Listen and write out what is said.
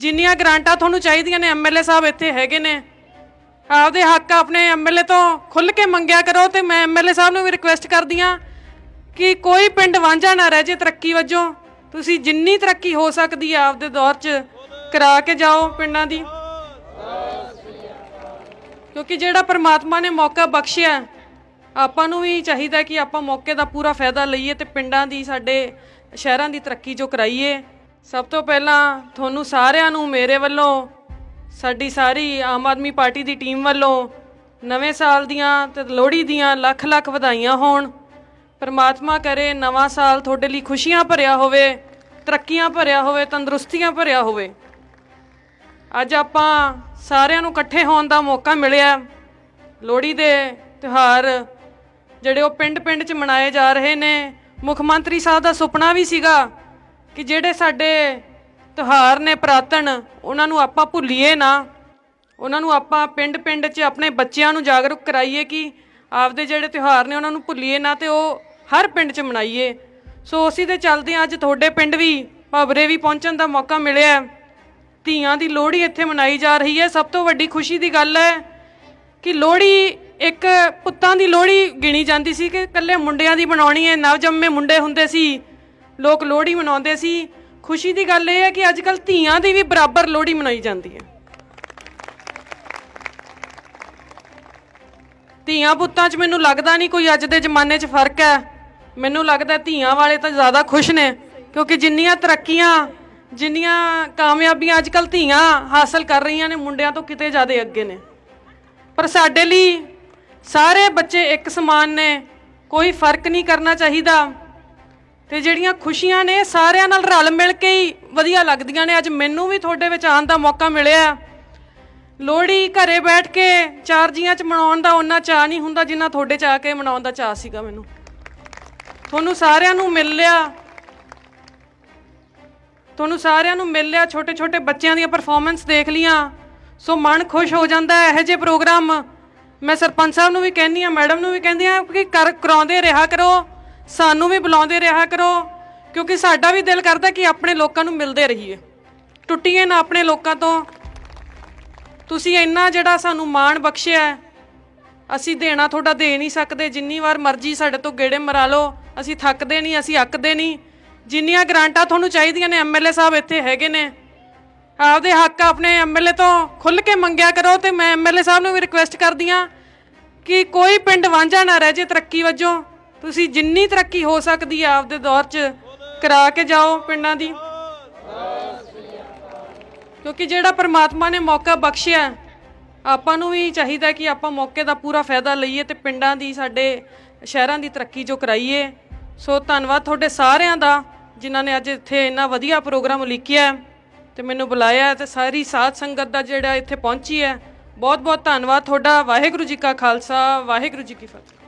ਜਿੰਨੀਆਂ ਗ੍ਰਾਂਟਾਂ ਤੁਹਾਨੂੰ ਚਾਹੀਦੀਆਂ ਨੇ ਐਮਐਲਏ ਸਾਹਿਬ ਇੱਥੇ ਹੈਗੇ ਨੇ, ਆਪਦੇ ਹੱਕ ਆਪਣੇ ਐਮਐਲਏ ਤੋਂ ਖੁੱਲ ਕੇ ਮੰਗਿਆ ਕਰੋ ਤੇ ਮੈਂ ਐਮਐਲਏ ਸਾਹਿਬ ਨੂੰ ਵੀ ਰਿਕੁਐਸਟ ਕਰਦੀ ਆ ਕਿ ਕੋਈ ਪਿੰਡ ਵਾਂਝਾ ਨਾ ਰਹਿ ਜੇ ਤਰੱਕੀ ਵਜੋਂ। ਤੁਸੀਂ ਜਿੰਨੀ ਤਰੱਕੀ ਹੋ ਸਕਦੀ ਆ ਆਪਦੇ ਦੌਰ 'ਚ ਕਰਾ ਕੇ ਜਾਓ ਪਿੰਡਾਂ ਦੀ। ਕਿਉਂਕਿ ਜਿਹੜਾ ਪਰਮਾਤਮਾ ਨੇ ਮੌਕਾ ਬਖਸ਼ਿਆ, ਆਪਾਂ ਨੂੰ ਵੀ ਚਾਹੀਦਾ ਕਿ ਆਪਾਂ ਮੌਕੇ ਦਾ ਪੂਰਾ ਫਾਇਦਾ ਲਈਏ ਤੇ ਪਿੰਡਾਂ ਦੀ, ਸਾਡੇ ਸ਼ਹਿਰਾਂ ਦੀ ਤਰੱਕੀ ਜੋ ਕਰਾਈਏ। ਸਭ ਤੋਂ ਪਹਿਲਾਂ ਤੁਹਾਨੂੰ ਸਾਰਿਆਂ ਨੂੰ ਮੇਰੇ ਵੱਲੋਂ, ਸਾਡੀ ਸਾਰੀ ਆਮ ਆਦਮੀ ਪਾਰਟੀ ਦੀ ਟੀਮ ਵੱਲੋਂ ਨਵੇਂ ਸਾਲ ਦੀਆਂ ਤੇ ਲੋਹੜੀ ਦੀਆਂ ਲੱਖ ਲੱਖ ਵਧਾਈਆਂ ਹੋਣ। ਪਰਮਾਤਮਾ ਕਰੇ ਨਵਾਂ ਸਾਲ ਤੁਹਾਡੇ ਲਈ ਖੁਸ਼ੀਆਂ ਭਰਿਆ ਹੋਵੇ, ਤਰੱਕੀਆਂ ਭਰਿਆ ਹੋਵੇ, ਤੰਦਰੁਸਤੀਆਂ ਭਰਿਆ ਹੋਵੇ। ਅੱਜ ਆਪਾਂ ਸਾਰਿਆਂ ਨੂੰ ਇਕੱਠੇ ਹੋਣ ਦਾ ਮੌਕਾ ਮਿਲਿਆ। ਲੋਹੜੀ ਦੇ ਤਿਉਹਾਰ ਜਿਹੜੇ ਉਹ ਪਿੰਡ-ਪਿੰਡ 'ਚ ਮਨਾਏ ਜਾ ਰਹੇ ਨੇ। ਮੁੱਖ ਮੰਤਰੀ ਸਾਹਿਬ ਦਾ ਸੁਪਨਾ ਵੀ ਸੀਗਾ ਕਿ ਜਿਹੜੇ ਸਾਡੇ ਤਿਉਹਾਰ ਨੇ ਪ੍ਰਾਤਨ, ਉਹਨਾਂ ਨੂੰ ਆਪਾਂ ਭੁੱਲੀਏ ਨਾ। ਉਹਨਾਂ ਨੂੰ ਆਪਾਂ ਪਿੰਡ-ਪਿੰਡ 'ਚ ਆਪਣੇ ਬੱਚਿਆਂ ਨੂੰ ਜਾਗਰੂਕ ਕਰਾਈਏ ਕਿ ਆਪਦੇ ਜਿਹੜੇ ਤਿਉਹਾਰ ਨੇ ਉਹਨਾਂ ਨੂੰ ਭੁੱਲੀਏ ਨਾ ਤੇ ਉਹ ਹਰ ਪਿੰਡ 'ਚ ਮਨਾਈਏ। ਸੋ ਉਸੇ ਦੇ ਚੱਲਦੇ ਅੱਜ ਤੁਹਾਡੇ ਪਿੰਡ ਵੀ ਭਾਬਰੇ ਵੀ ਪਹੁੰਚਣ ਦਾ ਮੌਕਾ ਮਿਲਿਆ। ਧੀਆਂ ਦੀ ਲੋਹੜੀ ਇੱਥੇ ਮਨਾਈ ਜਾ ਰਹੀ ਹੈ। ਸਭ ਤੋਂ ਵੱਡੀ ਖੁਸ਼ੀ ਦੀ ਗੱਲ ਹੈ ਕਿ ਲੋਹੜੀ ਇੱਕ ਪੁੱਤਾਂ ਦੀ ਲੋਹੜੀ ਗਿਣੀ ਜਾਂਦੀ ਸੀ ਕਿ ਇਕੱਲੇ ਮੁੰਡਿਆਂ ਦੀ ਬਣਾਉਣੀ ਹੈ। ਨਵਜੰਮੇ ਮੁੰਡੇ ਹੁੰਦੇ ਸੀ। ਲੋਕ ਲੋਹੜੀ ਮਨਾਉਂਦੇ ਸੀ। ਖੁਸ਼ੀ ਦੀ ਗੱਲ ਇਹ ਹੈ ਕਿ ਅੱਜ ਕੱਲ ਧੀਆਂ ਦੀ ਵੀ ਬਰਾਬਰ ਲੋਹੜੀ ਮਨਾਈ ਜਾਂਦੀ ਹੈ। ਧੀਆਂ ਪੁੱਤਾਂ 'ਚ ਮੈਨੂੰ ਲੱਗਦਾ ਨਹੀਂ ਕੋਈ ਅੱਜ ਦੇ ਜ਼ਮਾਨੇ 'ਚ ਫ਼ਰਕ ਹੈ। ਮੈਨੂੰ ਲੱਗਦਾ ਧੀਆਂ ਵਾਲੇ ਤਾਂ ਜ਼ਿਆਦਾ ਖੁਸ਼ ਨੇ, ਕਿਉਂਕਿ ਜਿੰਨੀਆਂ ਤਰੱਕੀਆਂ, ਜਿੰਨੀਆਂ ਕਾਮਯਾਬੀਆਂ ਅੱਜ ਕੱਲ ਧੀਆਂ ਹਾਸਲ ਕਰ ਰਹੀਆਂ ਨੇ, ਮੁੰਡਿਆਂ ਤੋਂ ਕਿਤੇ ਜ਼ਿਆਦਾ ਅੱਗੇ ਨੇ। ਪਰ ਸਾਡੇ ਲਈ ਸਾਰੇ ਬੱਚੇ ਇੱਕ ਸਮਾਨ ਨੇ, ਕੋਈ ਫ਼ਰਕ ਨਹੀਂ ਕਰਨਾ ਚਾਹੀਦਾ। ਤੇ ਜਿਹੜੀਆਂ ਖੁਸ਼ੀਆਂ ਨੇ, ਸਾਰਿਆਂ ਨਾਲ ਰਲ ਮਿਲ ਕੇ ਹੀ ਵਧੀਆ ਲੱਗਦੀਆਂ ਨੇ। ਅੱਜ ਮੈਨੂੰ ਵੀ ਤੁਹਾਡੇ ਵਿੱਚ ਆਉਣ ਦਾ ਮੌਕਾ ਮਿਲਿਆ। ਲੋਹੜੀ ਘਰੇ ਬੈਠ ਕੇ ਚਾਰ ਜੀਆਂ 'ਚ ਮਨਾਉਣ ਦਾ ਉਹਨਾਂ ਚਾਹ ਨਹੀਂ ਹੁੰਦਾ ਜਿੰਨਾ ਤੁਹਾਡੇ 'ਚ ਆ ਕੇ ਮਨਾਉਣ ਦਾ ਚਾਹ ਸੀਗਾ ਮੈਨੂੰ। ਤੁਹਾਨੂੰ ਸਾਰਿਆਂ ਨੂੰ ਮਿਲ ਲਿਆ। ਤੁਹਾਨੂੰ ਸਾਰਿਆਂ ਨੂੰ ਮਿਲ ਲਿਆ। ਛੋਟੇ ਛੋਟੇ ਬੱਚਿਆਂ ਦੀਆਂ ਪਰਫਾਰਮੈਂਸ ਦੇਖ ਲੀਆਂ। ਸੋ ਮਨ ਖੁਸ਼ ਹੋ ਜਾਂਦਾ ਹੈ ਇਹੋ ਜਿਹੇ ਪ੍ਰੋਗਰਾਮ। ਮੈਂ ਸਰਪੰਚ ਸਾਹਿਬ ਨੂੰ ਵੀ ਕਹਿੰਦੀ ਆ ਮੈਡਮ ਨੂੰ ਵੀ ਕਹਿੰਦੀ ਆ ਕਿ ਕਰ ਕਰਾਉਂਦੇ ਰਿਹਾ ਕਰੋ। ਸਾਨੂੰ ਵੀ ਬੁਲਾਉਂਦੇ ਰਿਹਾ ਕਰੋ, ਕਿਉਂਕਿ ਸਾਡਾ ਵੀ ਦਿਲ ਕਰਦਾ ਕਿ ਆਪਣੇ ਲੋਕਾਂ ਨੂੰ ਮਿਲਦੇ ਰਹੀਏ। ਟੁੱਟੀਏ ਨਾ ਆਪਣੇ ਲੋਕਾਂ ਤੋਂ। ਤੁਸੀਂ ਇੰਨਾ ਜਿਹੜਾ ਸਾਨੂੰ ਮਾਣ ਬਖਸ਼ਿਆ ਅਸੀਂ ਦੇਣਾ ਤੁਹਾਡਾ ਦੇ ਨਹੀਂ ਸਕਦੇ। ਜਿੰਨੀ ਵਾਰ ਮਰਜ਼ੀ ਸਾਡੇ ਤੋਂ ਗੇੜੇ ਮਰਾ ਲਓ, ਅਸੀਂ ਥੱਕਦੇ ਨਹੀਂ, ਅਸੀਂ ਅੱਕਦੇ ਨਹੀਂ। ਜਿੰਨੀਆਂ ਗ੍ਰਾਂਟਾਂ ਤੁਹਾਨੂੰ ਚਾਹੀਦੀਆਂ ਨੇ ਐਮਐਲਏ ਸਾਹਿਬ ਇੱਥੇ ਹੈਗੇ ਨੇ। ਆਪਦੇ ਹੱਕ ਆਪਣੇ ਐਮਐਲਏ ਤੋਂ ਖੁੱਲ ਕੇ ਮੰਗਿਆ ਕਰੋ ਤੇ ਮੈਂ ਐਮਐਲਏ ਸਾਹਿਬ ਨੂੰ ਵੀ ਰਿਕੁਐਸਟ ਕਰਦੀ ਆ ਕਿ ਕੋਈ ਪਿੰਡ ਵਾਂਝਾ ਨਾ ਰਹਿ ਜੇ ਤਰੱਕੀ ਵਜੋਂ। ਤੁਸੀਂ ਜਿੰਨੀ ਤਰੱਕੀ ਹੋ ਸਕਦੀ ਆ ਆਪਦੇ ਦੌਰ 'ਚ ਕਰਾ ਕੇ ਜਾਓ ਪਿੰਡਾਂ ਦੀ। ਕਿਉਂਕਿ ਜਿਹੜਾ ਪਰਮਾਤਮਾ ਨੇ ਮੌਕਾ ਬਖਸ਼ਿਆ, ਆਪਾਂ ਨੂੰ ਵੀ ਚਾਹੀਦਾ ਕਿ ਆਪਾਂ ਮੌਕੇ ਦਾ ਪੂਰਾ ਫਾਇਦਾ ਲਈਏ ਤੇ ਪਿੰਡਾਂ ਦੀ, ਸਾਡੇ ਸ਼ਹਿਰਾਂ ਦੀ ਤਰੱਕੀ ਜੋ ਕਰਾਈਏ। ਸੋ ਧੰਨਵਾਦ ਤੁਹਾਡੇ ਸਾਰਿਆਂ ਦਾ ਜਿਨ੍ਹਾਂ ਨੇ ਅੱਜ ਇੱਥੇ ਇੰਨਾ ਵਧੀਆ ਪ੍ਰੋਗਰਾਮ ਲਿਖਿਆ ਹੈ ਤੇ ਮੈਨੂੰ ਬੁਲਾਇਆ ਹੈ ਤੇ ਸਾਰੀ ਸਾਥ ਸੰਗਤ ਦਾ ਜਿਹੜਾ ਇੱਥੇ ਪਹੁੰਚੀ ਹੈ ਬਹੁਤ ਬਹੁਤ ਧੰਨਵਾਦ ਤੁਹਾਡਾ। ਵਾਹਿਗੁਰੂ ਜੀ ਕਾ ਖਾਲਸਾ, ਵਾਹਿਗੁਰੂ ਜੀ ਕੀ ਫਤਿਹ।